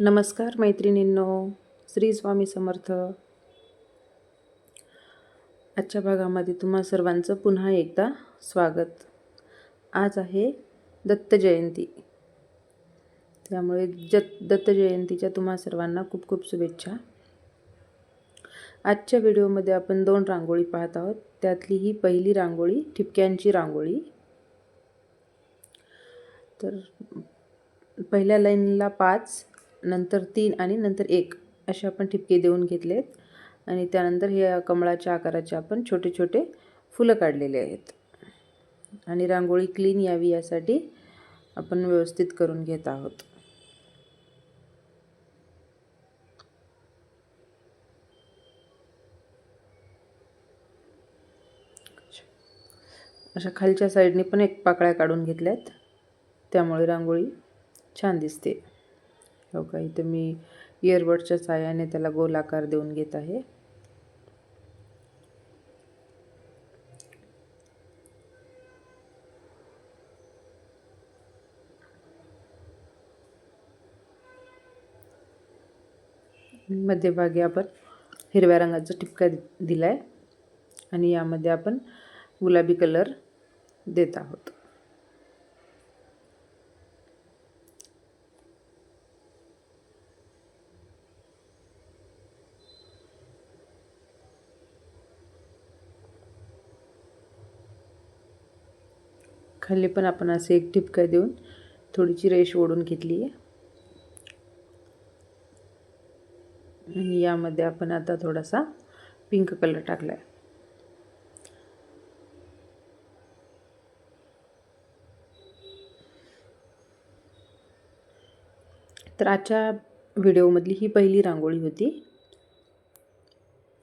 नमस्कार मैत्रिणींनो श्री स्वामी समर्थ. आजच्या भागामध्ये तुम्हा सर्वांचं पुन्हा एकदा स्वागत. आज आहे दत्त जयंती. त्यामुळे जत दत्त जयंतीच्या तुम्हा सर्वांना खूप खूप शुभेच्छा. आजच्या व्हिडिओमध्ये आपण दोन रांगोळी पाहत आहोत. त्यातली ही पहिली रांगोळी ठिपक्यांची रांगोळी. तर पहिल्या लाईनला पाच नंतर तीन आणि नंतर एक असे आपण ठिपके देऊन घेतले आहेत आणि त्यानंतर हे कमळाच्या आकाराचे आपण छोटे छोटे फुलं काढलेले आहेत. आणि रांगोळी क्लीन यावी यासाठी आपण व्यवस्थित करून घेत आहोत. अशा खालच्या साईडने पण एक पाकळ्या काढून घेतल्यात. त्यामुळे रांगोळी छान दिसते. हो का? इथं मी इयरबडच्या साह्याने त्याला गोल आकार देऊन घेत आहे. मध्यभागी आपण हिरव्या रंगाचा टिपका दिला आहे आणि यामध्ये आपण गुलाबी कलर देत आहोत. खाली पण आपण असे एक ठिपका देऊन थोडीशी रेश ओढून घेतली आहे. यामध्ये आपण आता थोडासा पिंक कलर टाकला आहे तर आजच्या व्हिडिओमधली ही पहिली रांगोळी होती.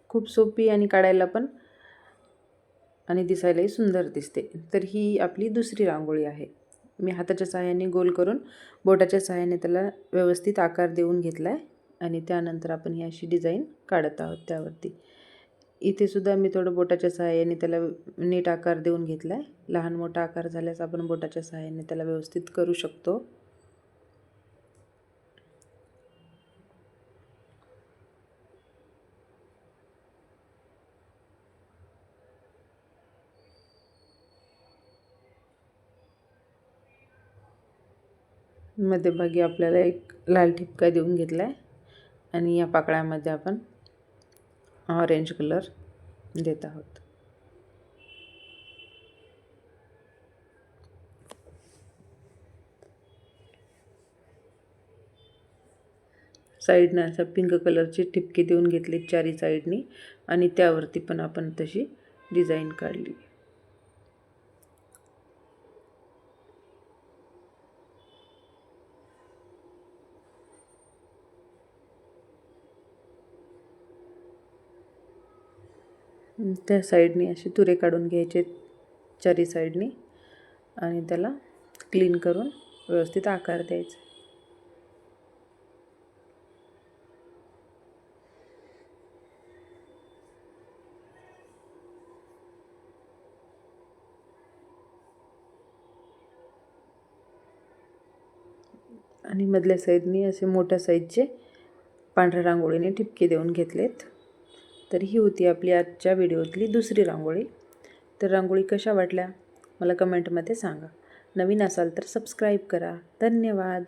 खूप सोपी आणि काढायला पण आणि दिसायलाही सुंदर दिसते. तर ही आपली दुसरी रांगोळी आहे. मी हाताच्या सहाय्याने गोल करून बोटाच्या सहाय्याने त्याला व्यवस्थित आकार देऊन घेतला आहे आणि त्यानंतर आपण ही अशी डिझाईन काढत आहोत त्यावरती. इथे सुद्धा मी थोडं बोटाच्या सहाय्याने त्याला नीट आकार देऊन घेतला आहे लहान मोठा आकार झाल्यास आपण बोटाच्या सहाय्याने त्याला व्यवस्थित करू शकतो. मध्यभागी आपल्याला एक लाल ठिपका देऊन घेतला आहे आणि या पाकळ्यामध्ये आपण ऑरेंज कलर देत आहोत. साईडनं असं पिंक कलरचे ठिपके देऊन घेतले चारी साईडनी. आणि त्यावरती पण आपण तशी डिझाईन काढली. त्या साईडनी असे तुरे काढून घ्यायचे चारी साईडनी. आणि त्याला क्लीन करून व्यवस्थित आकार द्यायचा. आणि मधल्या साईडनी असे मोठ्या साईजचे पांढऱ्या रांगोळीने ठिपके देऊन घेतलेत. तर ही होती आपली आजच्या व्हिडिओतली दुसरी रांगोळी. तर रांगोळी कशा वाटल्या? मला कमेंटमध्ये सांगा. नवीन असाल तर सबस्क्राईब करा. धन्यवाद.